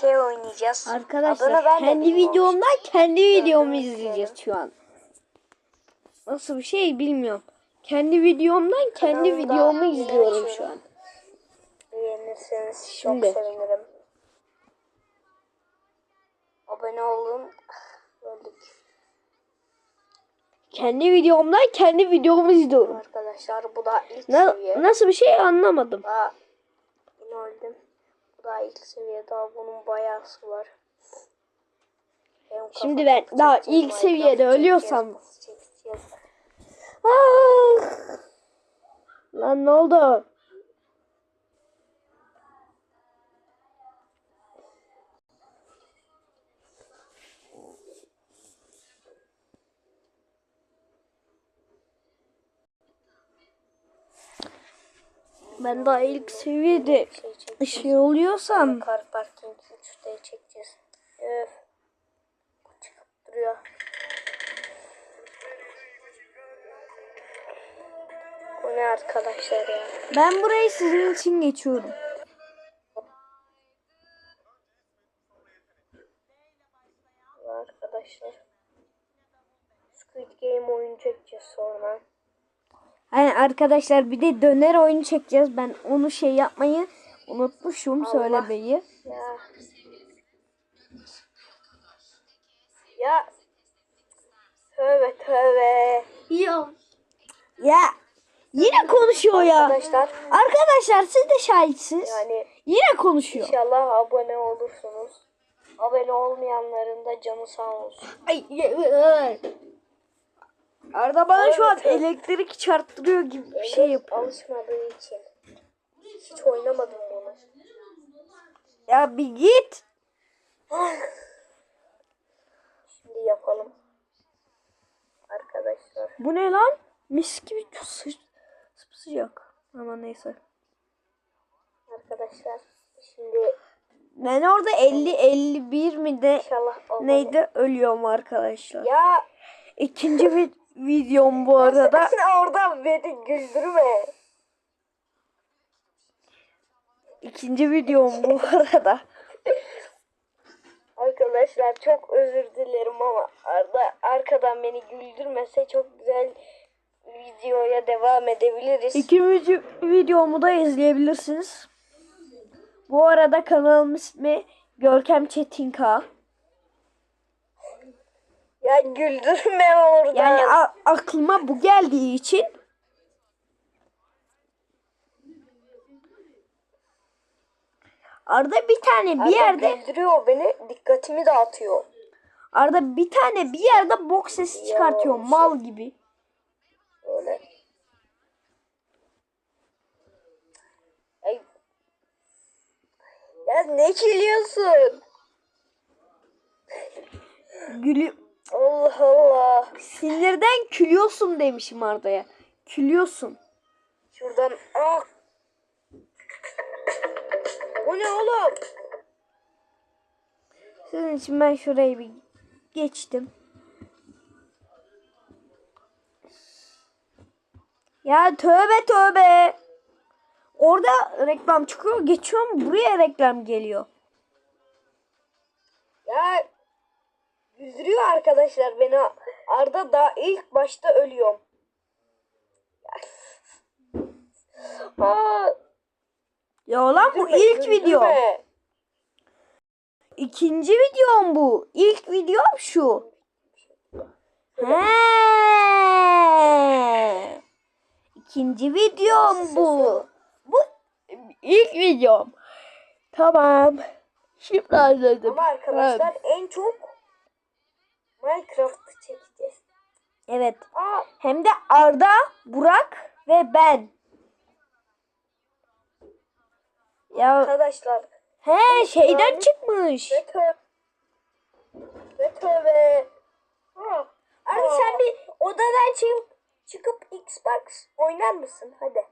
şey oynayacağız. Arkadaşlar Adını ben kendi videomdan kendi videomu Gördüğünüz izleyeceğiz şu an. Nasıl bir şey bilmiyorum. Kendi videomdan kendi Kanalımda videomu izliyorum şu an. Beğenirseniz Şimdi. çok sevinirim. Abone olun. Öldük. Kendi videomdan kendi videomu izliyorum. Arkadaşlar bu da ilk Na- seviye. nasıl bir şey anlamadım. Daha yine öldüm. Bu da ilk seviye daha bunun bayağısı var. Benim Şimdi ben daha ilk seviyede ölüyorsam-. Ah! Lan ne oldu? Ben daha ilk seviyede Şey şey oluyorsam Car Parking 3'te çekeceğiz. Öf. Çıkıp duruyor. Bu ne arkadaşlar ya? ben burayı sizin için geçiyorum. Arkadaşlar. Squid Game oyun çekeceğiz sonra. Hani arkadaşlar bir de döner oyunu çekeceğiz. Ben onu şey yapmayı unutmuşum Allah. söylemeyi. Ya. Ya. Tövbe tövbe. Ya. Ya. Yine konuşuyor ya. Arkadaşlar Arkadaşlar siz de şahitsiniz. yani Yine konuşuyor. inşallah abone olursunuz. Abone olmayanların da canı sağ olsun. Ay, ay. Arda bana şu an elektrik çarptırıyor gibi bir şey yapıyor. Alışmadığı için. Hiç oynamadım bunu. Ya bir git. Şimdi yapalım. Arkadaşlar. Bu ne lan? Mis gibi çok sı sıcak. Ama neyse. Arkadaşlar. Şimdi Ben orada 50 51 mi de inşallah neydi ölüyorum arkadaşlar. Ya İkinci bir videom bu arada. sen orada beni güldürme. İkinci videom bu arada. Arkadaşlar çok özür dilerim ama Arda arkadan beni güldürmese çok güzel videoya devam edebiliriz. İkinci videomu da izleyebilirsiniz. Bu arada kanalımın ismi Görkem Çetinka. Ya güldürme oradan. Yani a- aklıma bu geldiği için Arda bir tane bir Arda yerde güldürüyor beni dikkatimi dağıtıyor. Arda bir tane bir yerde bok sesi çıkartıyor Ya, mal gibi. Öyle. Ay. Ya ne gülüyorsun? Gülü Allah Allah. sinirden külüyorsun demişim Arda'ya. Külüyorsun. Şuradan ah. Bu ne oğlum? Sizin için ben şurayı bir geçtim. Ya tövbe tövbe. Orada reklam çıkıyor. Geçiyorum buraya reklam geliyor. Güldürüyor arkadaşlar beni. Arda daha ilk başta ölüyorum. Aa, Ya lan bu ilk video. İkinci videom bu. İlk videom şu. He. İkinci videom bu. Bu ilk videom. Tamam. Şimdi anladım. Ama arkadaşlar en çok Minecraft'ı çekeceğiz. Evet. Aa, Hem de Arda, Burak ve ben. Ya arkadaşlar he şeyden çıkmış. ve tövbe. Ve tövbe. Ha. Hadi sen bir odadan çıkıp, çıkıp Xbox oynar mısın? Hadi.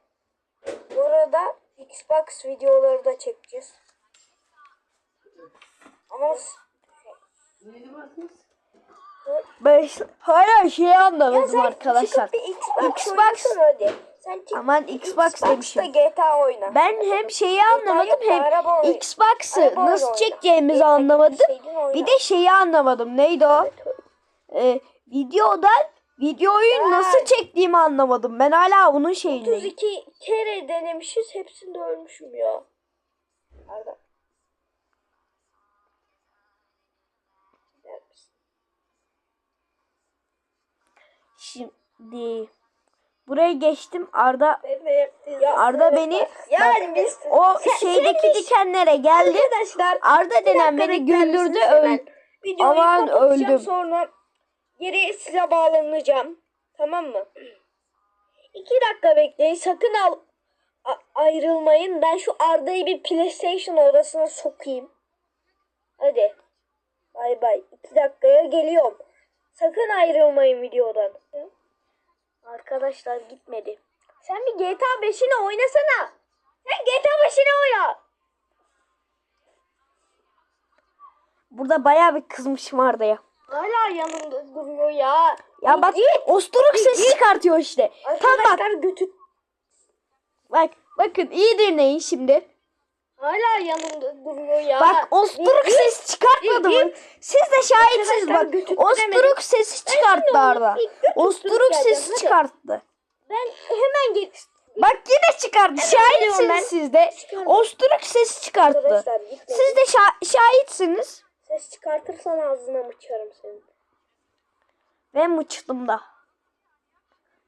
Bu arada Xbox videoları da çekeceğiz. Ama s- Ben hala şeyi ya anlamadım arkadaşlar. Xbox, Xbox- hadi. Sen çık. Aman Xbox demişim. GTA oyna. Ben hem şeyi anlamadım hem. Xbox'ı nasıl çekeceğimizi anlamadım. Bir de şeyi anlamadım. Neydi o? Ee, videodan videoyu Ben- nasıl çektiğimi anlamadım. Ben hala bunun şeyindeyim. 32 kere denemişiz. Hepsinde ölmüşüm ya. Arda. Şimdi buraya geçtim. Arda Arda beni yani bak, biz o şeydeki sen- dikenlere geldi. Arkadaşlar Arda denen beni güldürdü öl. Aman öldüm. Sonra geri size bağlanacağım. Tamam mı? İki dakika bekleyin. Sakın al ayrılmayın. Ben şu Arda'yı bir PlayStation odasına sokayım. Hadi. Bay bay. İki dakikaya geliyorum. Sakın ayrılmayın videodan. Arkadaşlar gitmedi. Sen bir GTA 5'ini oynasana. Sen GTA 5'ini oyna. Burada bayağı bir kızmışım Arda'ya. Hala yanımda duruyor ya. Ya bak osturuk ses çıkartıyor işte. Tam bak Arkadaşlar götü bak bakın iyi dinleyin şimdi. Hala yanımda duruyor ya. Bak osturuk Git. ses çıkartmadı mı? Siz de şahitsiniz bak. Osturuk sesi çıkarttı Arda. Osturuk sesi çıkarttı. Ben hemen git. Bak yine çıkarttı. Şahitsiniz siz de. Osturuk sesi çıkarttı. Siz de şa- şahitsiniz. Ses çıkartırsan ağzına mıçarım senin. Ve mıçtım da.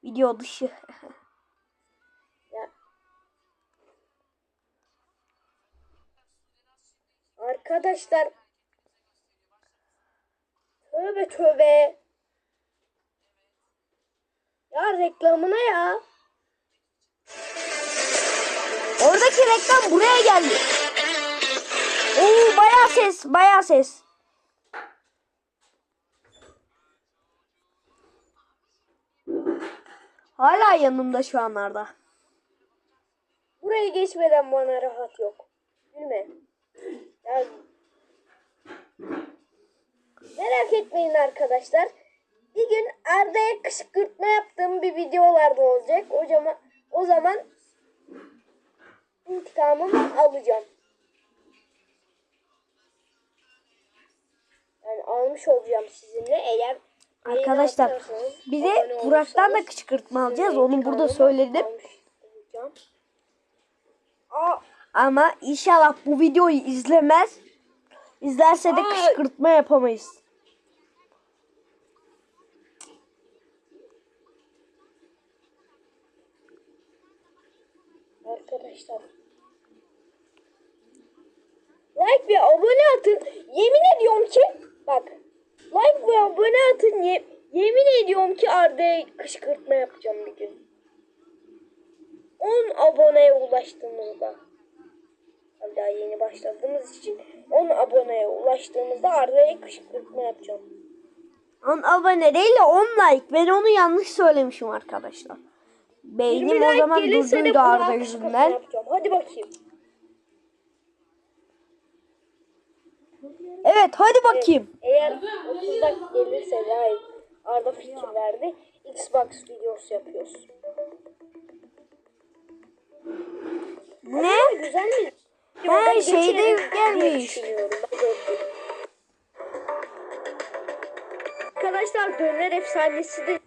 Video dışı. Arkadaşlar. Tövbe tövbe. Ya reklamına ya. Oradaki reklam buraya geldi. Oo bayağı ses, bayağı ses. Hala yanımda şu anlarda. Buraya geçmeden bana rahat yok. Bilme. Merak etmeyin arkadaşlar. Bir gün Arda'ya kışkırtma yaptığım bir videolarda olacak. O zaman, o zaman intikamımı alacağım. Yani almış olacağım sizinle eğer Arkadaşlar bir de Burak'tan da kışkırtma alacağız. sizinle Onu burada söyledim. Aa, Ama inşallah bu videoyu izlemez. İzlerse de Ay. kışkırtma yapamayız. Arkadaşlar. Like ve abone atın. Yemin ediyorum ki bak. Like ve abone atın. Ye- yemin ediyorum ki Arda'ya kışkırtma yapacağım bir gün. 10 aboneye ulaştığımızda. Daha yeni başladığımız için 10 aboneye ulaştığımızda Arda'ya kışkırtma yapacağım. 10 abone değil de 10 like. Ben onu yanlış söylemişim arkadaşlar. 20 Beynim like o zaman de durduydu Arda yüzünden. yapacağım. Hadi bakayım. Evet hadi bakayım. Eğer 30 dakika gelirse like Arda fikir verdi. Xbox videosu yapıyoruz. Ne? Güzel mi? Yoldan şeyde. Ben de öyle. Arkadaşlar döner efsanesi de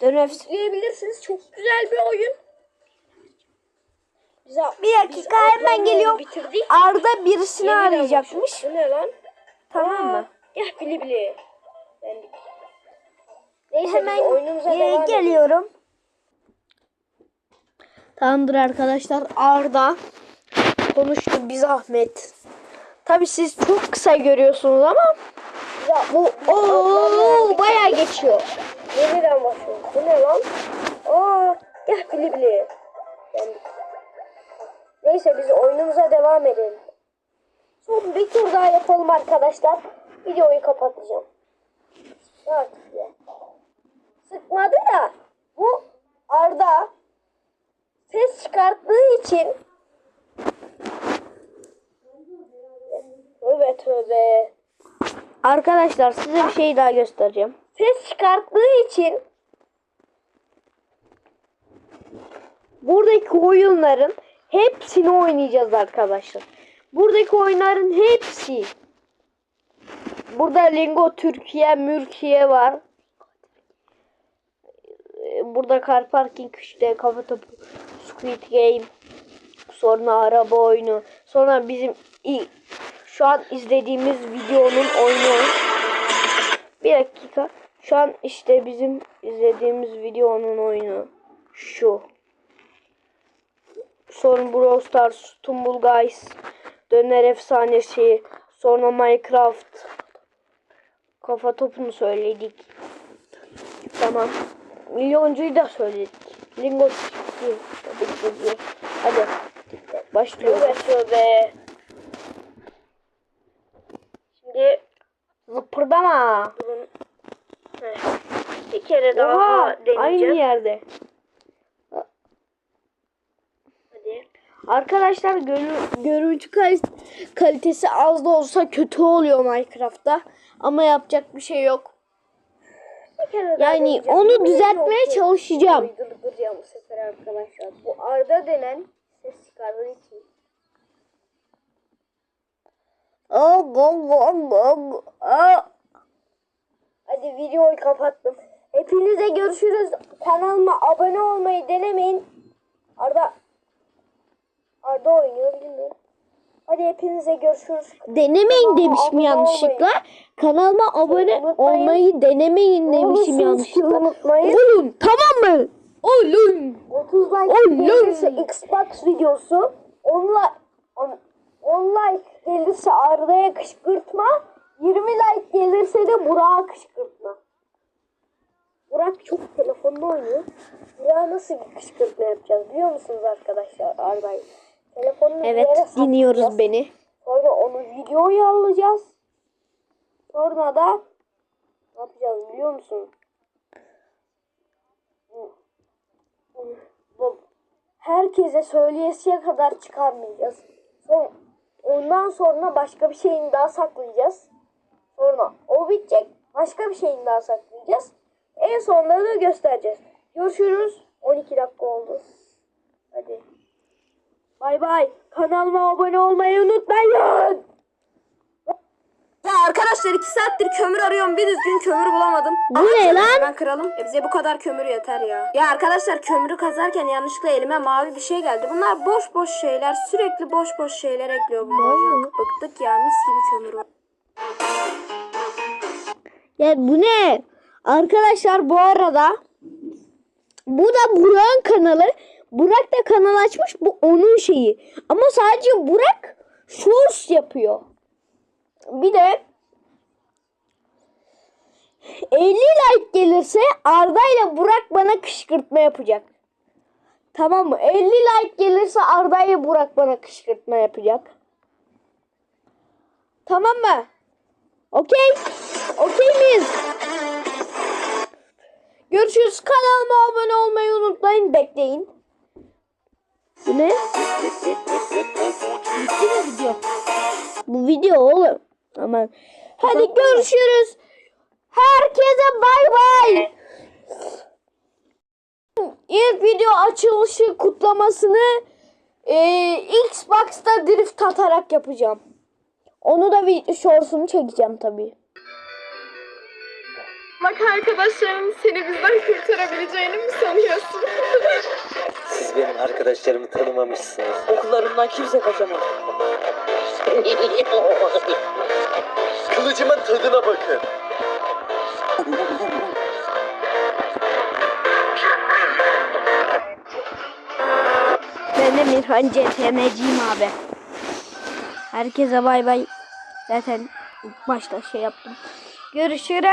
Dönev. izleyebilirsiniz. Çok güzel bir oyun. Bize, Bir dakika hemen geliyorum. Bitirdik. Arda birisini Yeniden arayacakmış. Bu ne lan? Tamam Aa, mı? Gel bili bili. Bendik. Neyse Hemen biz oyunumuza e, devam edelim. geliyorum. Tamamdır arkadaşlar. Arda konuştu biz Ahmet. Tabi siz çok kısa görüyorsunuz ama Ya, bu ooo bayağı geçiyor. Yeniden başlıyoruz. Bu ne lan? Aa, gel bili bili. Neyse biz oyunumuza devam edelim. Son bir tur daha yapalım arkadaşlar. Videoyu kapatacağım. Artık ya. Sıkmadı ya. Bu Arda ses çıkarttığı için Tövbe tövbe. Arkadaşlar size bir şey daha göstereceğim. Ses çıkarttığı için buradaki oyunların hepsini oynayacağız arkadaşlar. Buradaki oyunların hepsi. Burada Lingo Türkiye, Mürkiye var. Burada Car Parking işte kafa topu, Squid Game, sonra araba oyunu, sonra bizim şu an izlediğimiz videonun oyunu. Bir dakika. Şu an işte bizim izlediğimiz videonun oyunu şu. Sonra Brawl Stars, Tumble Guys, Döner Efsanesi, sonra Minecraft. Kafa topunu söyledik. Tamam. Milyoncuyu da söyledik. Lingo çıktı. Hadi. Başlıyoruz. Şimdi Heh. Bir kere daha Oha, aynı deneyeceğim. yerde. Hadi. Arkadaşlar görü- görüntü kal- kalitesi az da olsa kötü oluyor Minecraft'ta. Ama yapacak bir şey yok. Bir kere daha Yani onu düzeltmeye çalışacağım. Bu Arda denen ses çıkardığı için. Aa, go, go, go. Aa. Hadi videoyu kapattım. Hepinize görüşürüz. Kanalıma abone olmayı denemeyin. Arda Arda oynuyor bilmiyorum. Hadi hepinize görüşürüz. Denemeyin Kanalıma demişim abone yanlışlıkla. Kanalıma abone unutmayın. olmayı denemeyin demişim yanlışlıkla. unutmayın. Olun tamam mı? Olun. 30 like gelirse Xbox videosu 10 like, 10, 10 like gelirse Arda'ya kışkırtma 20 like gelirse de Burak'a kışkırtma. Burak çok telefonda oynuyor. Burak'a nasıl bir kışkırtma yapacağız biliyor musunuz arkadaşlar Arda'yı? Telefonunu Evet dinliyoruz beni. Sonra onu videoya alacağız. Sonra da ne yapacağız biliyor musun? Herkese söyleyesiye kadar çıkarmayacağız. Son, ondan sonra başka bir şeyini daha saklayacağız. Sonra o bitecek. Başka bir şeyini daha saklayacağız. En sonunda da göstereceğiz. Görüşürüz. 12 dakika oldu. Hadi. Bay bay. Kanalıma abone olmayı unutmayın. Arkadaşlar iki saattir kömür arıyorum bir düzgün kömür bulamadım. Bu ne lan? Hemen kıralım. E bize bu kadar kömür yeter ya. Ya arkadaşlar kömürü kazarken yanlışlıkla elime mavi bir şey geldi. Bunlar boş boş şeyler. Sürekli boş boş şeyler ekliyor bu mojang. Bıktık ya mis gibi kömür var. Ya bu ne? Arkadaşlar bu arada bu da Burak'ın kanalı. Burak da kanal açmış. Bu onun şeyi. Ama sadece Burak shorts yapıyor. Bir de 50 like gelirse Arda ile Burak bana kışkırtma yapacak. Tamam mı? 50 like gelirse Arda ile Burak bana kışkırtma yapacak. Tamam mı? Okey. Okey miyiz? Görüşürüz. Kanalıma abone olmayı unutmayın. Bekleyin. Bu ne? Bitti mi video? Bu video oğlum. Aman. Hadi görüşürüz. Herkese bay bay. İlk video açılışı kutlamasını e, Xbox'ta drift atarak yapacağım. Onu da bir shorts'unu çekeceğim tabii. Bak arkadaşların seni bizden kurtarabileceğini mi sanıyorsun? Siz benim arkadaşlarımı tanımamışsınız. Okullarından kimse kaçamaz. Kılıcımın tadına bakın. Ben de Mirhan CTM'ciyim abi. Herkese bay bay. Zaten başta şey yaptım. Görüşürüz.